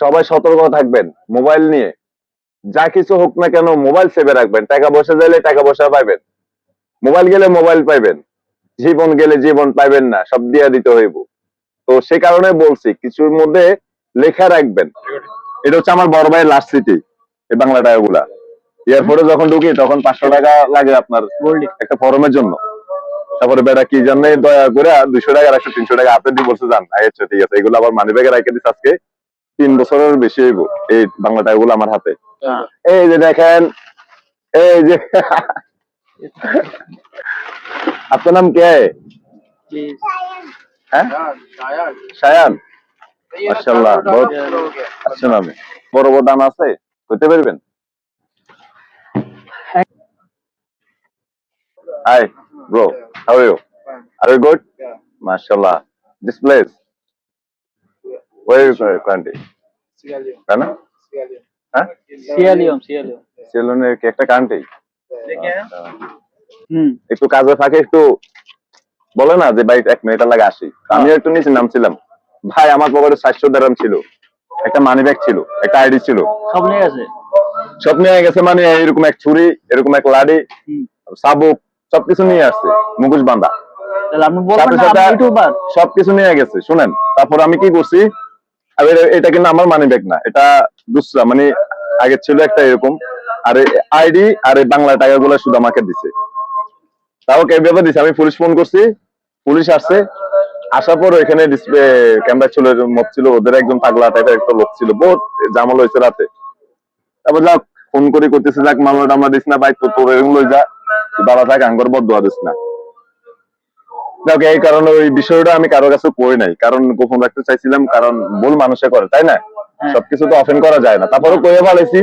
সবাই সতর্ক থাকবেন, মোবাইল নিয়ে। যা কিছু হোক না কেন, মোবাইল সেভে রাখবেন। টাকা পয়সা দিলে টাকা পয়সা পাইবেন। মোবাইল গেলে মোবাইল পাইবেন। জীবন গেলে জীবন পাইবেন না, সব দিয়া দিতে হইব। তো সে কারণে বলছি, কিছুর মধ্যে লেখা রাখবেন। এটা হচ্ছে আমার বড় ভাইয়ের লাস্ট সিটি এই বাংলা টাকাগুলা। এয়ারপোর্টে যখন ঢুকি, তখন পাঁচশো টাকা লাগে আপনার একটা ফরমের জন্য। তারপরে বেটা কি জানে, দয়া করে দুশো টাকা একশো তিনশো টাকা হাতে দিয়ে বলছে যান আচ্ছা ঠিক আছে। এগুলো আবার মানি ব্যাগে রেখে দিচ্ছে আজকে। তিন বছরের বেশি হইব এই বাংলা টাকাগুলো আমার হাতে এই যে দেখেন, এই যে আপনার নাম কে হ্যাঁ সায়ান মাশাআল্লাহ বড় দাম আছে পারবেন? Are you good? Mashallah. This place. Where are you currently? Ghana? হ্যাঁ সিয়ালিয়ম সিয়ালিয়ম সেলুনের কি একটা কান্ট্রি একটু কাজে ফাঁকে একটু বলে না যে ভাই এক মিনিট লাগে আসি। আমি একটু নিচে নামছিলাম। ভাই আমার পকেটে চারশো দেরাম ছিল। একটা মানি ব্যাগ ছিল একটা আইডি ছিল। সব নিয়ে গেছে? সব নিয়ে গেছে মানে এরকম এক ছুরি এরকম এক লাড়ি সাবুক সবকিছু নিয়ে আসছে মুখোশ বান্ধা তাহলে আপনি বলবেন সাথে না সাথে আপনি ইউটিউবার সবকিছু নিয়ে গেছে শুনেন। তারপর আমি কি করছি আর এটা- কিন্তু আমার মানি ব্যাগ না, এটা দুসরা মানে আগে ছিল একটা এরকম, আর আইডি আর বাংলা টাকা গুলো শুধু আমাকে দিছে। তাও কে ব্যাপার দিছে, আমি পুলিশ ফোন করছি পুলিশ আসছে, আসার পর ওইখানে ডিসপ্লে ক্যামেরা ছিল মত ছিল, ওদের একজন পাগলা টাইপের একটা লোক ছিল, বহুত জামাল হয়েছে রাতে। তারপর যাক ফোন করে করতেছে যাক মামলা টামলা দিস না তো তোর এরকম লই যা বাবা থাক, আঙ্গর বদ দোয়া দিস না। যাক এই কারণে ওই বিষয়টা আমি কারও কাছে কই নাই। কারণ গোপন রাখতে চাইছিলাম কারণ ভুল মানুষে করে তাই না? হ্যাঁ। সবকিছু তো অফেন করা যায় না। তারপরে কয়ে ভালাইছি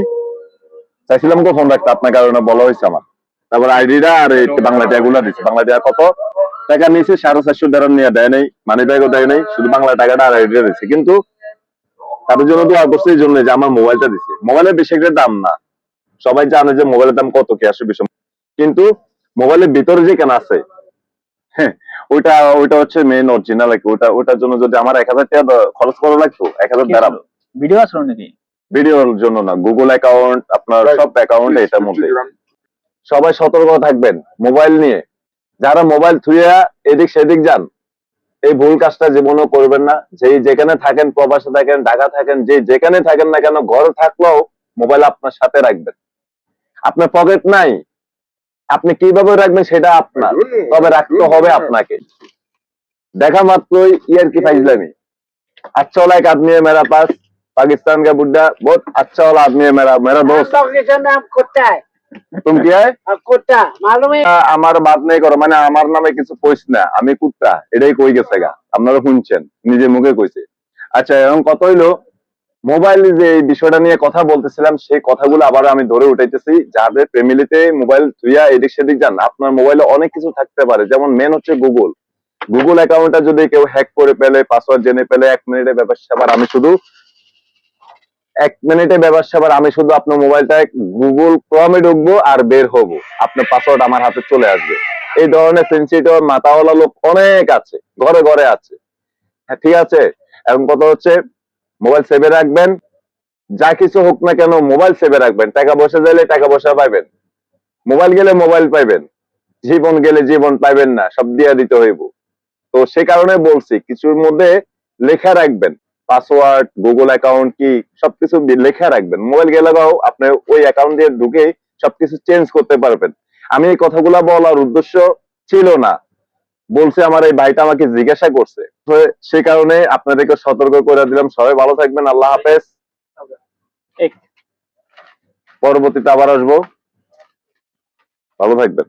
চাইছিলাম গোপন রাখতে আপনার কারণে বলা হয়েছে আমার। তারপর আইডিটা আর এই বাংলা টাকাগুলা দিচ্ছে বাংলা টাকা কত? টাকা নিয়েছে সাড়ে চারশো নিয়ে দেয় নাই মানি ব্যাগও দেয় নাই শুধু বাংলা টাকাটা আর আইডিটা দিচ্ছে কিন্তু তাদের জন্য দোয়া করছে এই জন্য যে আমার মোবাইলটা দিছে। মোবাইলের বেশি একটা দাম না। সবাই জানে যে মোবাইলের দাম কত কি আসে বিষয় কিন্তু মোবাইলের ভিতরে যে কেন আছে হ্যাঁ ওইটা ওইটা হচ্ছে মেন অরিজিনাল ওটা ওটার জন্য যদি আমার এক হাজার টাকা খরচ করা লাগতো এক হাজার দাঁড়াম ভিডিও আসলো নাকি? ভিডিওর জন্য না গুগল অ্যাকাউন্ট আপনার সব অ্যাকাউন্ট এটার মধ্যে। সবাই সতর্ক থাকবেন মোবাইল নিয়ে। যারা মোবাইল থুইয়া এদিক সেদিক যান এই ভুল কাজটা জীবনও করবেন না। যেই যেখানে থাকেন প্রবাসে থাকেন ঢাকা থাকেন যে যেখানে থাকেন না কেন ঘরে থাকলেও মোবাইল আপনার সাথে রাখবেন। আপনার পকেট নাই আপনি কিভাবে রাখবেন সেটা আপনার তবে রাখতে হবে আপনাকে দেখা মাত্রই ইয়ার কি फाइजलामी अच्छा वाला एक आदमी है मेरा पास पाकिस्तान का बुड्ढा बहुत अच्छा वाला आदमी है मेरा मेरा दोस्त डॉक्टर का नाम कुत्ता है तुम क्या है और कुत्ता मालूम है আ- আমার বাদ নেই করো মানে আমার নামে কিছু কইস না আমি কুত্তা এটাই কই গেছে গা আপনারা শুনছেন নিজে মুখে কইছে আচ্ছা এখন কত হইলো মোবাইল যে বিষয়টা নিয়ে কথা বলতেছিলাম, সেই কথাগুলো আবার আমি ধরে উঠাইতেছি। যাদের ফ্যামিলিতে মোবাইল থুইয়া এদিক সেদিক যান, আপনার মোবাইলে অনেক কিছু থাকতে পারে। যেমন মেন হচ্ছে গুগল গুগল অ্যাকাউন্টটা যদি কেউ হ্যাক করে পেলে পাসওয়ার্ড জেনে পেলে এক মিনিটে ব্যাপার সেবার আমি শুধু, এক মিনিটে ব্যাপার আমি শুধু আপনার মোবাইলটা গুগল ক্রমে ঢুকবো আর বের হব। আপনার পাসওয়ার্ড আমার হাতে চলে আসবে। এই ধরনের সেন্সিটিভ মাথাওয়ালা লোক অনেক আছে, ঘরে ঘরে আছে। হ্যাঁ ঠিক আছে? এখন কথা হচ্ছে মোবাইল সেভে রাখবেন, যা কিছু হোক না কেন মোবাইল সেভে রাখবেন। টাকা পয়সা দিলে টাকা পয়সা পাইবেন। মোবাইল গেলে মোবাইল পাইবেন। জীবন গেলে জীবন পাইবেন না, সব দিয়া দিতে হইব। তো সে কারণে বলছি, কিছুর মধ্যে লেখা রাখবেন। পাসওয়ার্ড, গুগল অ্যাকাউন্ট কি, সবকিছু লেখা রাখবেন। মোবাইল গেলে আপনি ওই অ্যাকাউন্ট দিয়ে ঢুকে সবকিছু চেঞ্জ করতে পারবেন। আমি এই কথাগুলা বলার উদ্দেশ্য ছিল না। বলছে আমার এই ভাইটা আমাকে জিজ্ঞাসা করছে। সে কারণে আপনাদেরকে সতর্ক করে দিলাম। সবাই ভালো থাকবেন। আল্লাহ হাফেজ। পরবর্তীতে আবার আসব। ভালো থাকবেন।